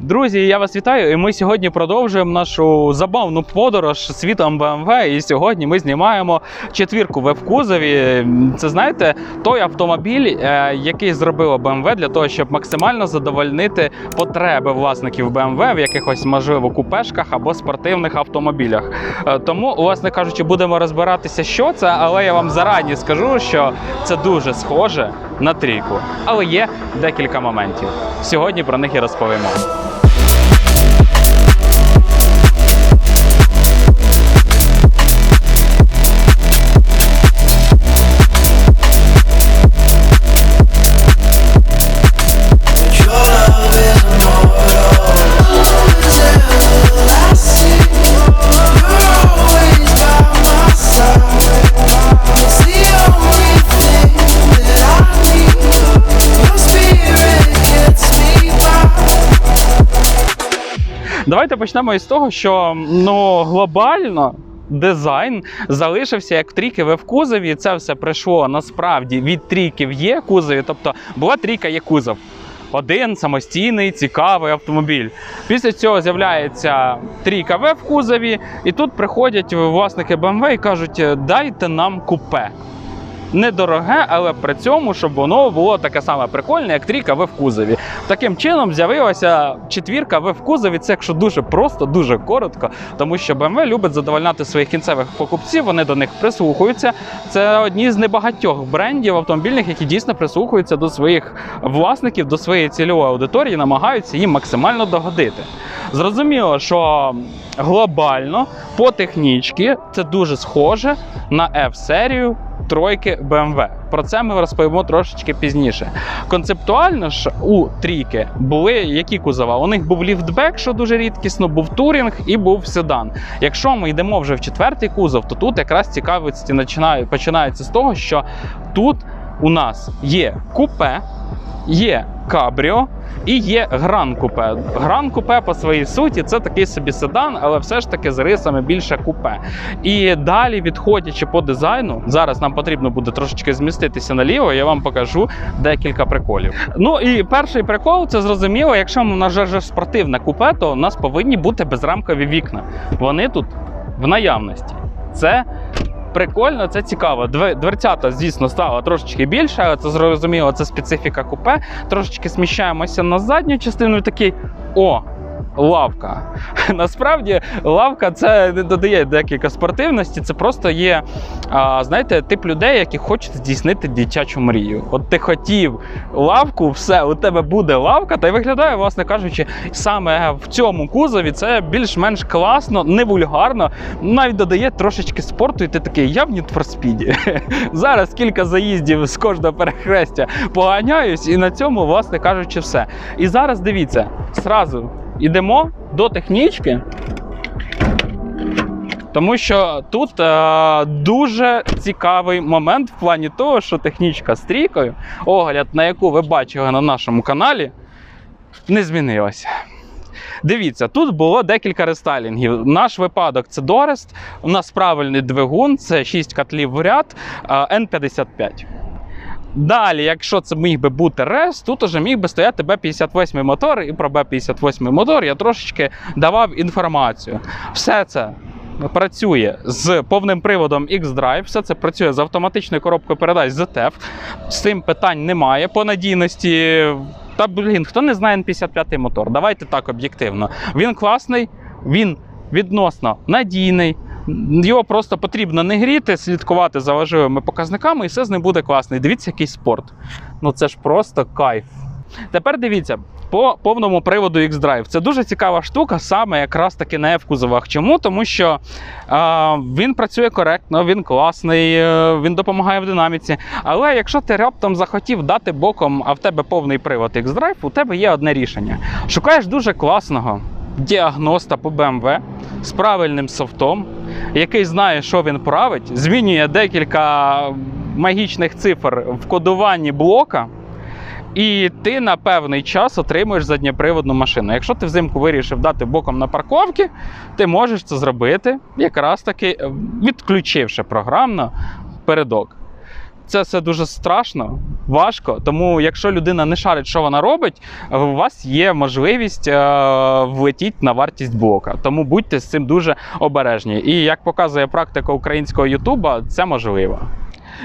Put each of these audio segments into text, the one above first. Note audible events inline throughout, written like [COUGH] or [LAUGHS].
Друзі, я вас вітаю. І ми сьогодні продовжуємо нашу забавну подорож світом BMW. І сьогодні ми знімаємо четвірку в кузові. Це знаєте, той автомобіль, е, який зробила BMW для того, щоб максимально задовольнити потреби власників BMW в якихось можливо купешках або спортивних автомобілях. Е, Тому, власне кажучи, будемо розбиратися, що це, але я вам зарані скажу, що це дуже схоже на трійку. Але є декілька моментів. Сьогодні про них і розповімо. Давайте почнемо із того, що ну глобально. Дизайн залишився як трійки в кузові. Це все прийшло насправді від трійки в є кузові. Тобто була трійка є кузов. Один самостійний, цікавий автомобіль. Після цього з'являється трійка В в кузові, і тут приходять власники BMW і кажуть: дайте нам купе. Недороге, але при цьому, щоб воно було таке саме прикольне, як трійка В в кузові. Таким чином з'явилася четвірка В в кузові. Це якщо дуже просто, дуже коротко, тому що BMW любить задовольняти своїх кінцевих покупців. Вони до них прислухаються. Це одні з небагатьох брендів автомобільних, які дійсно прислухаються до своїх власників, до своєї цільової аудиторії, намагаються їм максимально догодити. Зрозуміло, що глобально по технічці це дуже схоже на F-серію тройки BMW. Про це ми розповімо трошечки пізніше. Концептуально ж у трійки були які кузова? У них був ліфтбек, що дуже рідкісно, був турінг і був седан. Якщо ми йдемо вже в четвертий кузов, то тут якраз цікавості починаються з того, що тут у нас є купе, є кабріо і є гран купе. Гран купе по своїй суті це такий собі седан, але все ж таки з рисами більше купе. І далі, відходячи по дизайну, зараз нам потрібно буде трошечки зміститися наліво. Я вам покажу декілька приколів. Ну і перший прикол це зрозуміло, якщо ми на вже спортивне купе, то у нас повинні бути безрамкові вікна. Вони тут в наявності. Це Прикольно, це цікаво. Две- Дверцята, звісно, стало трошечки більше, це зрозуміло, це специфіка купе. Трошечки сміщаємося на задню частину і такий о. Лавка. [LAUGHS] Насправді лавка це не додає декілька спортивності. Це просто є, знаєте, тип людей, які хочуть здійснити дитячу мрію. От ти хотів лавку, все, у тебе буде лавка, та й виглядає, власне кажучи, саме в цьому кузові це більш-менш класно, не вульгарно, навіть додає трошечки спорту, і ти такий, я в Speed. [LAUGHS] Зараз кілька заїздів з кожного перехрестя поганяюсь, і на цьому, власне кажучи, все. І зараз дивіться, зразу йдемо до технічки. Тому що тут е, дуже цікавий момент в плані того, що технічка з трійкою, огляд на яку ви бачили на нашому каналі, не змінилася. Дивіться, тут було декілька рестайлінгів. Наш випадок це Дорест. У нас правильний двигун, це 6 котлів в ряд е, N55. Далі, якщо це міг би бути рес, тут уже міг би стояти Б58 мотор, і про Б58 мотор я трошечки давав інформацію. Все це працює з повним приводом X-Drive, все це працює з автоматичною коробкою передач ZF. З цим питань немає по надійності. Та блін, хто не знає N55 мотор? Давайте так об'єктивно. Він класний, він відносно надійний. Його просто потрібно не гріти, слідкувати за важливими показниками, і все з ним буде класно. І дивіться, який спорт. Ну це ж просто кайф. Тепер дивіться, по повному приводу X-Drive. Це дуже цікава штука, саме якраз таки на F-кузовах. Чому? Тому що е, він працює коректно, він класний, е, він допомагає в динаміці. Але якщо ти раптом захотів дати боком, а в тебе повний привод X-Drive, у тебе є одне рішення. Шукаєш дуже класного діагноста по BMW з правильним софтом, який знає, що він править, змінює декілька магічних цифр в кодуванні блока. І ти на певний час отримуєш задньоприводну машину. Якщо ти взимку вирішив дати боком на парковки, ти можеш це зробити якраз таки е, відключивши програмно передок. Це все дуже страшно, важко. Тому, якщо людина не шарить, що вона робить, у вас є можливість е, влетіти на вартість блока. Тому будьте з цим дуже обережні. І як показує практика українського Ютуба, це можливо.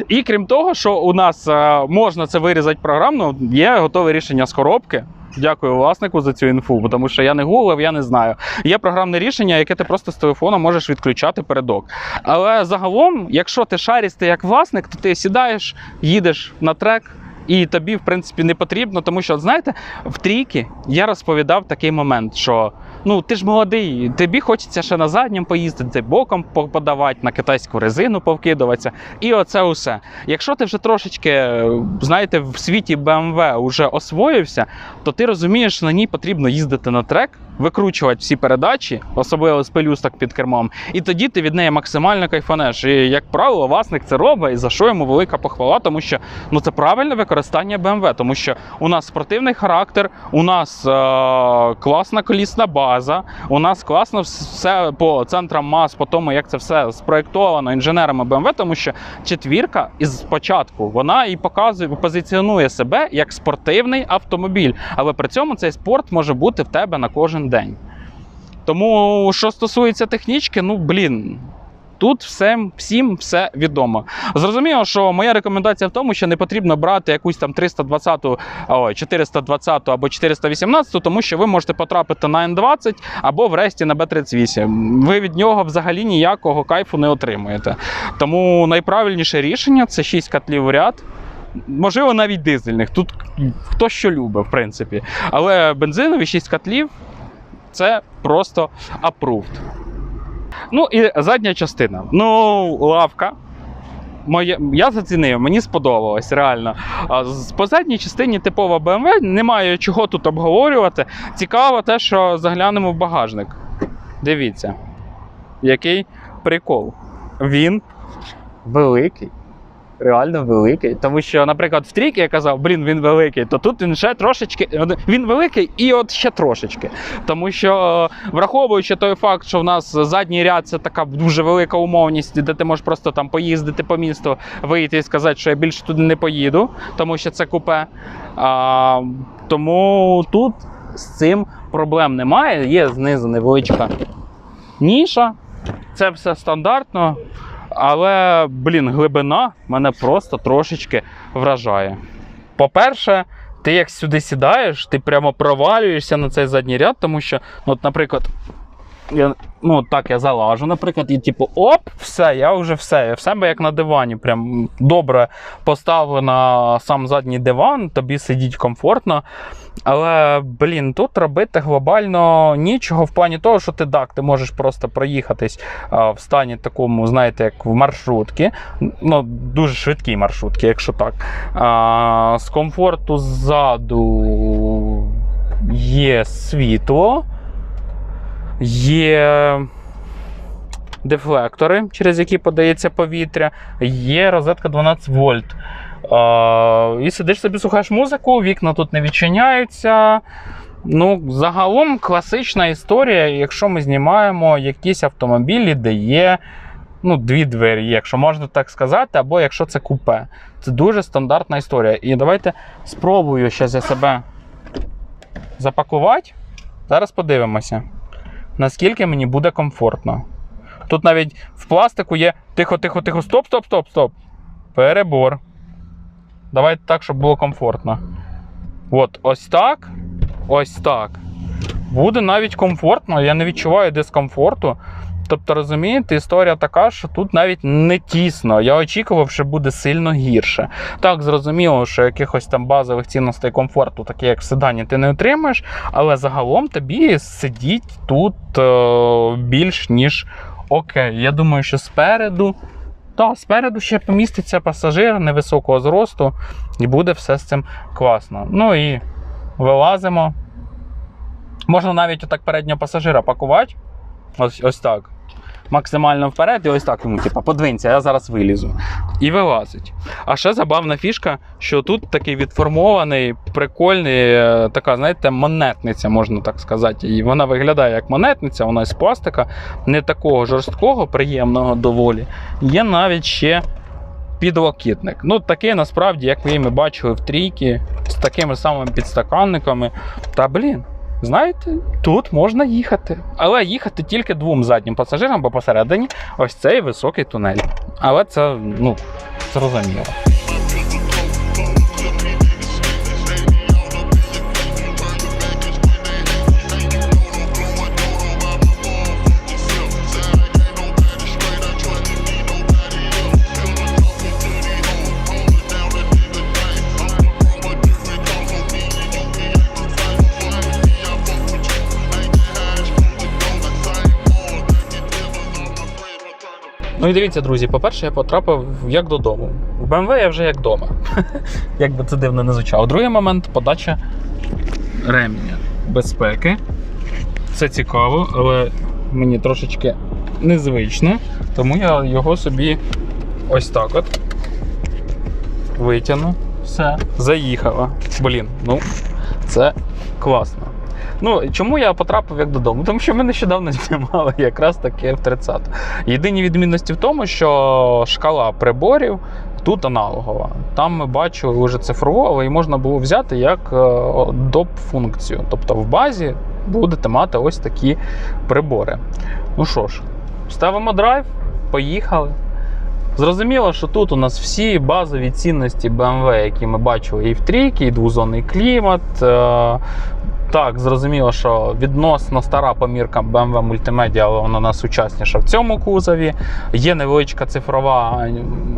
І крім того, що у нас е, можна це вирізати програмно, є готове рішення з коробки. Дякую власнику за цю інфу, тому що я не гуглив, я не знаю. Є програмне рішення, яке ти просто з телефона можеш відключати передок. Але загалом, якщо ти шарістий як власник, то ти сідаєш, їдеш на трек. І тобі, в принципі, не потрібно, тому що, знаєте, в трійки я розповідав такий момент, що ну ти ж молодий, тобі хочеться ще на заднім поїздити, боком по- подавати, на китайську резину повкидуватися. І оце усе. Якщо ти вже трошечки, е, знаєте, в світі BMW вже освоївся, то ти розумієш, що на ній потрібно їздити на трек, викручувати всі передачі, особливо з пелюсток під кермом, і тоді ти від неї максимально кайфанеш. І, як правило, власник це робить, і за що йому велика похвала, тому що ну це правильне використання BMW, тому що у нас спортивний характер, у нас е- класна колісна база, у нас класно все по центрам мас, по тому, як це все спроєктовано інженерами BMW, тому що четвірка із початку вона і показує, позиціонує себе як спортивний автомобіль, але при цьому цей спорт може бути в тебе на кожен день. Тому, що стосується технічки, ну блін. Тут всем, всім все відомо. Зрозуміло, що моя рекомендація в тому, що не потрібно брати якусь там 320, ой, 420 або 418, тому що ви можете потрапити на N20 або в ресті на B38. Ви від нього взагалі ніякого кайфу не отримуєте. Тому найправильніше рішення це 6 котлів в ряд. Можливо, навіть дизельних. Тут хто що любить, в принципі. Але бензинові 6 котлів це просто approved. Ну і задня частина. Ну, лавка. Моє, я зацінив, мені сподобалось, реально. По задній частині типова BMW, немає чого тут обговорювати. Цікаво те, що заглянемо в багажник. Дивіться, який прикол. Він великий. Реально великий. Тому що, наприклад, в трійки я казав, блін, він великий, то тут він ще трошечки. Він великий і от ще трошечки. Тому що, е, враховуючи той факт, що в нас задній ряд це така дуже велика умовність, де ти можеш просто там поїздити по місту, вийти і сказати, що я більше туди не поїду, тому що це купе. А, тому тут з цим проблем немає. Є знизу невеличка ніша. Це все стандартно. Але, блін, глибина мене просто трошечки вражає. По-перше, ти як сюди сідаєш, ти прямо провалюєшся на цей задній ряд, тому що, ну, от, наприклад, я, ну, так я залажу, наприклад, і типу, оп, все, я вже все. Я в себе як на дивані. Прям добре поставив на сам задній диван, тобі сидіть комфортно. Але, блін, тут робити глобально нічого в плані того, що ти так, ти можеш просто проїхатись а, в стані такому, знаєте, як в маршрутки. Ну, дуже швидкі маршрутки, якщо так. А, з комфорту ззаду є світло, є дефлектори, через які подається повітря, є розетка 12 вольт. І сидиш собі слухаєш музику, вікна тут не відчиняються. Ну, загалом класична історія, якщо ми знімаємо якісь автомобілі, де є ну, дві двері, якщо можна так сказати, або якщо це купе. Це дуже стандартна історія. І давайте спробую зараз я себе запакувати. Зараз подивимося, наскільки мені буде комфортно. Тут навіть в пластику є тихо, тихо, тихо, стоп, стоп, стоп, стоп. Перебор. Давайте так, щоб було комфортно. От, ось так. Ось так. Буде навіть комфортно, я не відчуваю дискомфорту. Тобто, розумієте, історія така, що тут навіть не тісно. Я очікував, що буде сильно гірше. Так, зрозуміло, що якихось там базових цінностей комфорту, такі як в седані, ти не отримаєш, але загалом тобі сидіть тут е, більш ніж окей. Я думаю, що спереду. Та, спереду ще поміститься пасажир невисокого зросту, і буде все з цим класно. Ну і вилазимо. Можна навіть отак переднього пасажира пакувати. Ось, ось так. Максимально вперед, і ось так йому, типу, подвинься, я зараз вилізу. І вилазить. А ще забавна фішка, що тут такий відформований, прикольний, е, така, знаєте, монетниця, можна так сказати. І вона виглядає як монетниця, вона з пластика, не такого жорсткого, приємного доволі. Є навіть ще підлокітник. Ну, такий насправді, як ви ми бачили в трійки, з такими самими підстаканниками. Та блін. Знаєте, тут можна їхати. Але їхати тільки двом заднім пасажирам, бо посередині ось цей високий тунель. Але це, ну, зрозуміло. Ну і дивіться, друзі, по-перше, я потрапив як додому. В BMW я вже як вдома. [LAUGHS] як би це дивно не звучало. Другий момент подача ремня безпеки. Це цікаво, але мені трошечки незвично, тому я його собі ось так от витягну. Все, заїхала. Блін, ну це класно. Ну, чому я потрапив як додому? Тому що ми нещодавно знімали якраз таке F30. Єдині відмінності в тому, що шкала приборів тут аналогова. Там ми бачили вже цифрову, але її можна було взяти як е, доп функцію. Тобто в базі будете мати ось такі прибори. Ну що ж, ставимо драйв, поїхали. Зрозуміло, що тут у нас всі базові цінності BMW, які ми бачили і в трійки, і двозонний клімат. Так, зрозуміло, що відносно стара помірка BMW Multimedia, але вона найсучасніша в цьому кузові. Є невеличка цифрова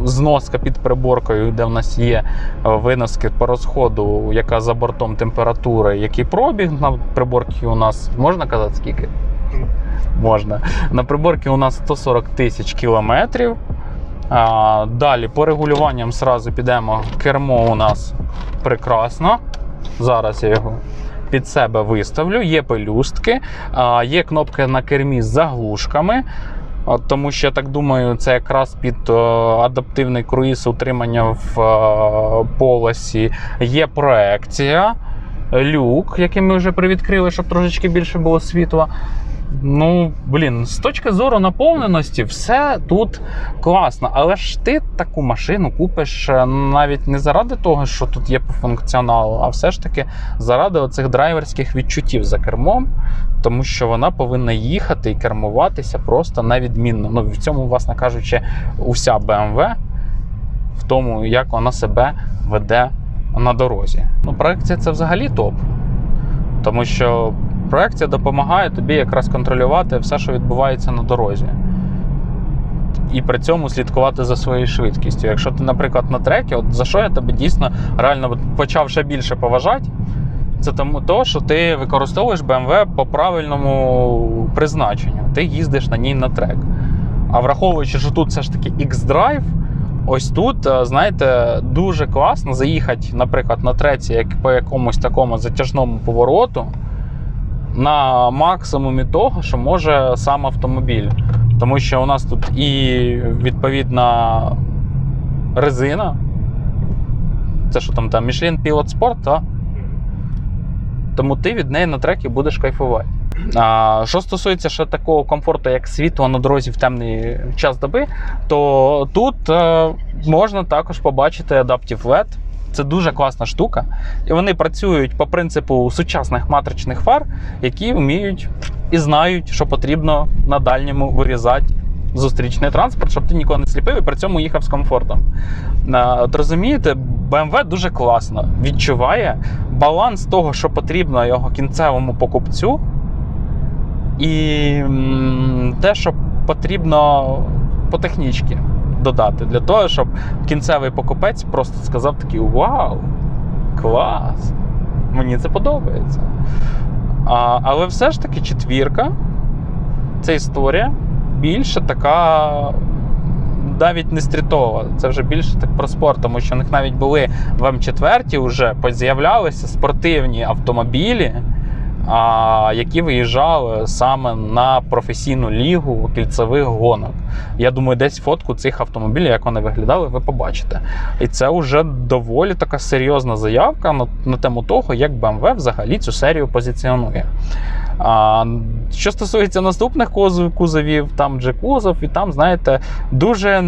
зноска під приборкою, де в нас є е, виноски по розходу, яка за бортом температури, який пробіг на приборці у нас. Можна казати скільки? Можна. На приборці у нас 140 тисяч кілометрів. А, далі по регулюванням сразу підемо. Кермо у нас прекрасно. Зараз я його під себе виставлю. Є пелюстки, є кнопки на кермі з заглушками. Тому що я так думаю, це якраз під е, адаптивний круїз утримання в е, полосі. Є проекція, люк, який ми вже привідкрили, щоб трошечки більше було світла. Ну, блін, з точки зору наповненості, все тут класно. Але ж ти таку машину купиш е, навіть не заради того, що тут є по функціоналу, а все ж таки заради оцих драйверських відчуттів за кермом, тому що вона повинна їхати і кермуватися просто невідмінно. Ну, в цьому, власне кажучи, уся BMW, в тому, як вона себе веде на дорозі. Ну, проекція це взагалі топ. Тому що проекція допомагає тобі якраз контролювати все, що відбувається на дорозі. І при цьому слідкувати за своєю швидкістю. Якщо ти, наприклад, на трекі, от за що я тебе дійсно реально почав ще більше поважати, це тому то, що ти використовуєш BMW по правильному призначенню. Ти їздиш на ній на трек. А враховуючи, що тут все ж таки X-Drive, ось тут, е, знаєте, дуже класно заїхати, наприклад, на треці як по якомусь такому затяжному повороту на максимумі того, що може сам автомобіль. Тому що у нас тут і відповідна резина. Це що там, там Michelin Pilot Sport, так? Тому ти від неї на трекі будеш кайфувати. А, що стосується ще такого комфорту, як світло на дорозі в темний час доби, то тут е, можна також побачити Adaptive LED. Це дуже класна штука. І вони працюють по принципу сучасних матричних фар, які вміють і знають, що потрібно на дальньому вирізати зустрічний транспорт, щоб ти нікого не сліпив і при цьому їхав з комфортом. От розумієте, BMW дуже класно відчуває баланс того, що потрібно його кінцевому покупцю, і те, що потрібно по технічці додати, для того, щоб кінцевий покупець просто сказав такий: Вау! Клас! Мені це подобається. А, але все ж таки четвірка це історія більше така. Навіть не стрітова, це вже більше так про спорт, тому що в них навіть були в М4 вже з'являлися спортивні автомобілі, які виїжджали саме на професійну лігу кільцевих гонок. Я думаю, десь фотку цих автомобілів, як вони виглядали, ви побачите. І це вже доволі така серйозна заявка на, на тему того, як BMW взагалі цю серію позиціонує. А, що стосується наступних кузовів, там G-кузов, і там, знаєте, дуже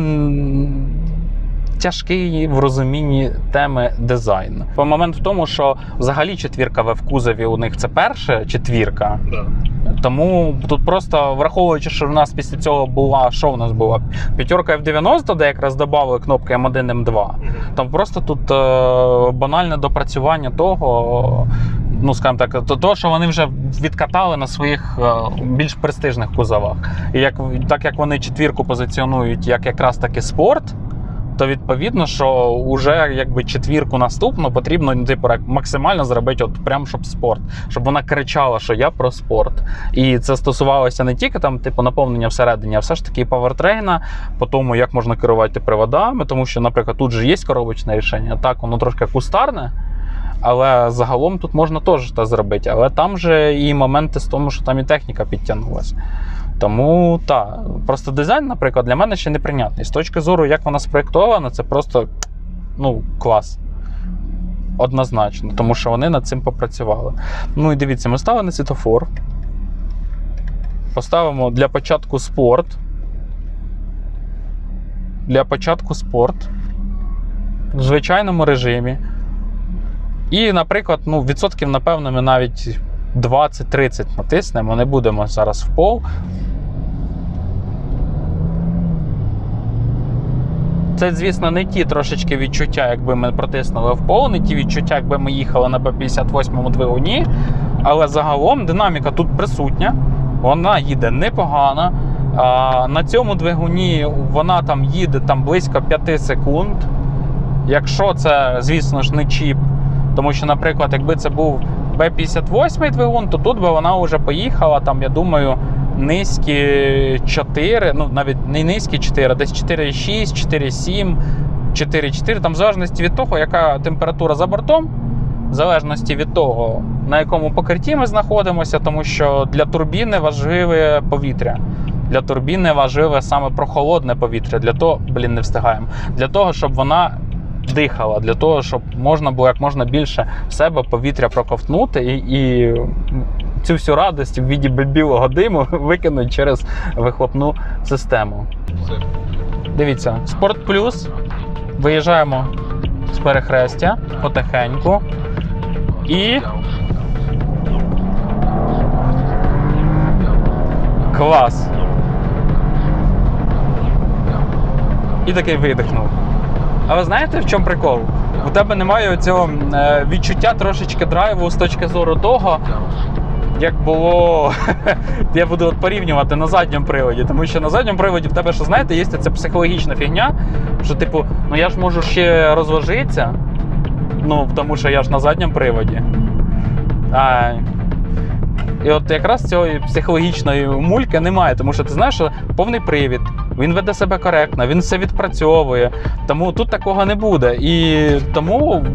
тяжкий в розумінні теми дизайн. По момент в тому, що взагалі четвірка В кузові у них це перша четвірка. Да. Тому тут просто враховуючи, що в нас після цього була, що в нас була п'ятерка F90, де якраз додали кнопки M1, M2. Там просто тут е, банальне допрацювання того, ну скажімо так, то, того, що вони вже відкатали на своїх е, більш престижних кузовах. І як, так як вони четвірку позиціонують як якраз таки спорт. То відповідно, що вже якби четвірку наступну потрібно ну, типу, максимально зробити, от прям щоб спорт, щоб вона кричала, що я про спорт. І це стосувалося не тільки там, типу, наповнення всередині, а все ж таки і павертрейна, по тому, як можна керувати приводами, тому що, наприклад, тут же є коробочне рішення. Так, воно трошки кустарне. Але загалом тут можна теж це зробити. Але там же і моменти з тому, що там і техніка підтягнулася. Тому так, просто дизайн, наприклад, для мене ще неприйнятний. З точки зору, як вона спроєктована, це просто ну, клас. Однозначно, тому що вони над цим попрацювали. Ну і дивіться, ми ставили на світофор. Поставимо для початку спорт. Для початку спорт. В звичайному режимі. І, наприклад, ну, відсотків, напевно, ми навіть 20-30 натиснемо, не будемо зараз в пол. Це, звісно, не ті трошечки відчуття, якби ми протиснули в пол, не ті відчуття, якби ми їхали на Б58 двигуні. Але загалом динаміка тут присутня, вона їде непогано. На цьому двигуні вона там їде там близько 5 секунд. Якщо це, звісно ж, не чіп, тому що, наприклад, якби це був Б58 двигун, то тут би вона вже поїхала, там, я думаю, низькі 4, ну навіть не низькі 4, а десь 4,6, 4,7, 4,4, там в залежності від того, яка температура за бортом, в залежності від того, на якому покритті ми знаходимося, тому що для турбіни важливе повітря. Для турбіни важливе саме прохолодне повітря. Для того, блін, не встигаємо. Для того, щоб вона дихала, для того, щоб можна було як можна більше в себе повітря проковтнути і, і цю всю радість в віді білого диму [LAUGHS] викинути через вихлопну систему. Дивіться, Спорт Плюс. Виїжджаємо з перехрестя потихеньку. І клас. І такий видихнув. А ви знаєте, в чому прикол? У тебе немає цього е, відчуття трошечки драйву з точки зору того, як було. [LAUGHS] Я буду от порівнювати на задньому приводі, тому що на задньому приводі в тебе, що знаєте, є ця психологічна фігня, що, типу, ну я ж можу ще розложитися, ну, тому що я ж на задньому приводі. А, і от якраз цієї психологічної мульки немає, тому що ти знаєш, що повний привід, він веде себе коректно, він все відпрацьовує. Тому тут такого не буде. І тому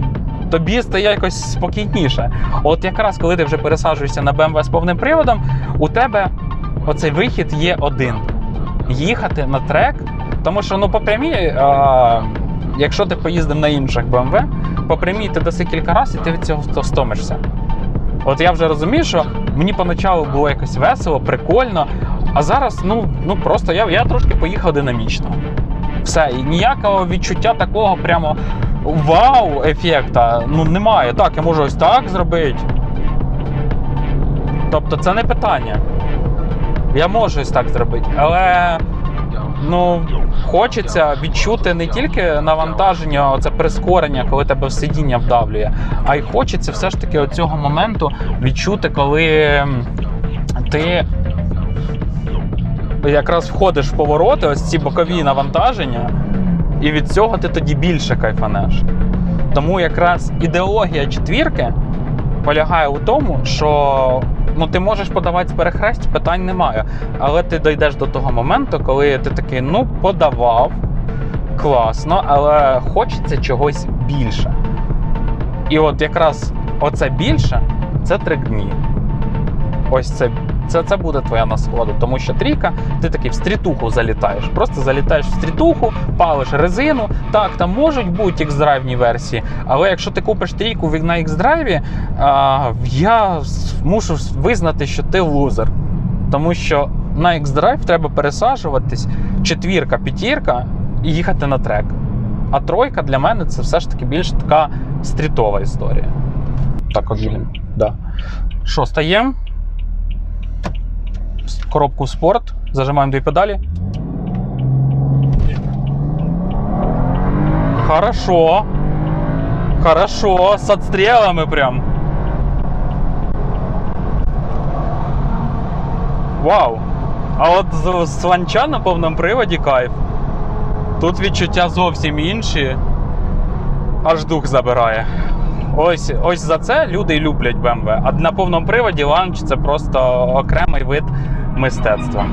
тобі стає якось спокійніше. От якраз коли ти вже пересаджуєшся на BMW з повним приводом, у тебе оцей вихід є один: їхати на трек. Тому що ну по прямій, а, якщо ти поїздив на інших BMW, по прямій ти даси кілька разів, і ти від цього стомишся. От я вже розумію, що мені поначалу було якось весело, прикольно, а зараз ну, ну просто я, я трошки поїхав динамічно. Все, і ніякого відчуття такого прямо вау ефекта ну немає. Так, я можу ось так зробити. Тобто це не питання. Я можу ось так зробити, але ну, хочеться відчути не тільки навантаження, оце прискорення, коли тебе в сидіння вдавлює, а й хочеться все ж таки оцього моменту відчути, коли ти якраз входиш в повороти, ось ці бокові навантаження, і від цього ти тоді більше кайфанеш. Тому якраз ідеологія четвірки полягає у тому, що ну, ти можеш подавати з перехресть, питань немає. Але ти дійдеш до того моменту, коли ти такий, ну, подавав, класно, але хочеться чогось більше. І от якраз оце більше це три дні. Ось це, це, це буде твоя насолода. Тому що трійка, ти такий в стрітуху залітаєш. Просто залітаєш в стрітуху, палиш резину. Так, там можуть бути X-драйвні версії, але якщо ти купиш трійку на X-драйві, я мушу визнати, що ти лузер. Тому що на X-Drive треба пересаджуватись четвірка, п'ятірка і їхати на трек. А тройка для мене це все ж таки більш така стрітова історія. Так, от. Да. Що, стаємо? Коробку спорт, зажимаємо дві педалі. Хорошо. Хорошо, с отстрелами прям. Вау! А от з на повному приводі кайф. Тут відчуття зовсім інші. Аж дух забирає. Ось, ось за це люди люблять BMW. А на повному приводі ланч це просто окремий вид мистецтва.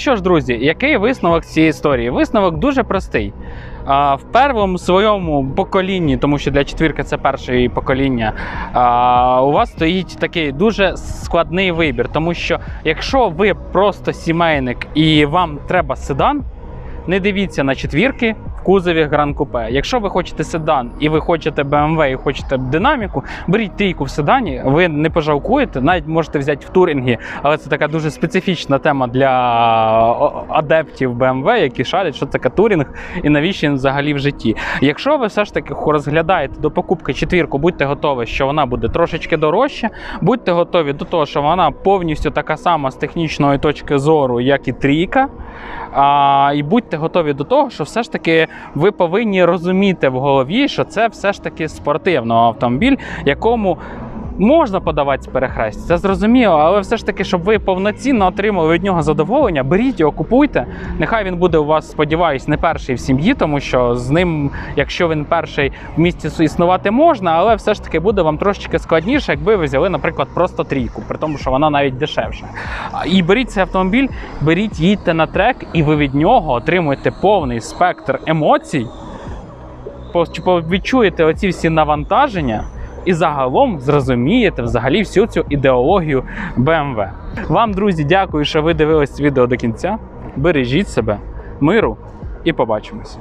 Що ж, друзі, який висновок цієї історії? Висновок дуже простий. В першому своєму поколінні, тому що для четвірки це перше покоління, у вас стоїть такий дуже складний вибір. Тому що якщо ви просто сімейник і вам треба седан, не дивіться на четвірки кузові Гран Купе. Якщо ви хочете седан і ви хочете BMW і хочете динаміку, беріть трійку в седані, ви не пожалкуєте, навіть можете взяти в турінгі, але це така дуже специфічна тема для адептів BMW, які шарять, що таке турінг і навіщо він взагалі в житті. Якщо ви все ж таки розглядаєте до покупки четвірку, будьте готові, що вона буде трошечки дорожча, будьте готові до того, що вона повністю така сама з технічної точки зору, як і трійка. А, і будьте готові до того, що все ж таки ви повинні розуміти в голові, що це все ж таки спортивний автомобіль, якому. Можна подавати з перехрестя, це зрозуміло, але все ж таки, щоб ви повноцінно отримали від нього задоволення, беріть його, купуйте. Нехай він буде у вас, сподіваюсь, не перший в сім'ї, тому що з ним, якщо він перший в місті існувати можна, але все ж таки буде вам трошечки складніше, якби ви взяли, наприклад, просто трійку, при тому, що вона навіть дешевша. І беріть цей автомобіль, беріть, їдьте на трек, і ви від нього отримуєте повний спектр емоцій, відчуєте оці всі навантаження. І загалом зрозумієте взагалі всю цю ідеологію BMW. Вам, друзі, дякую, що ви дивились відео до кінця. Бережіть себе, миру і побачимось.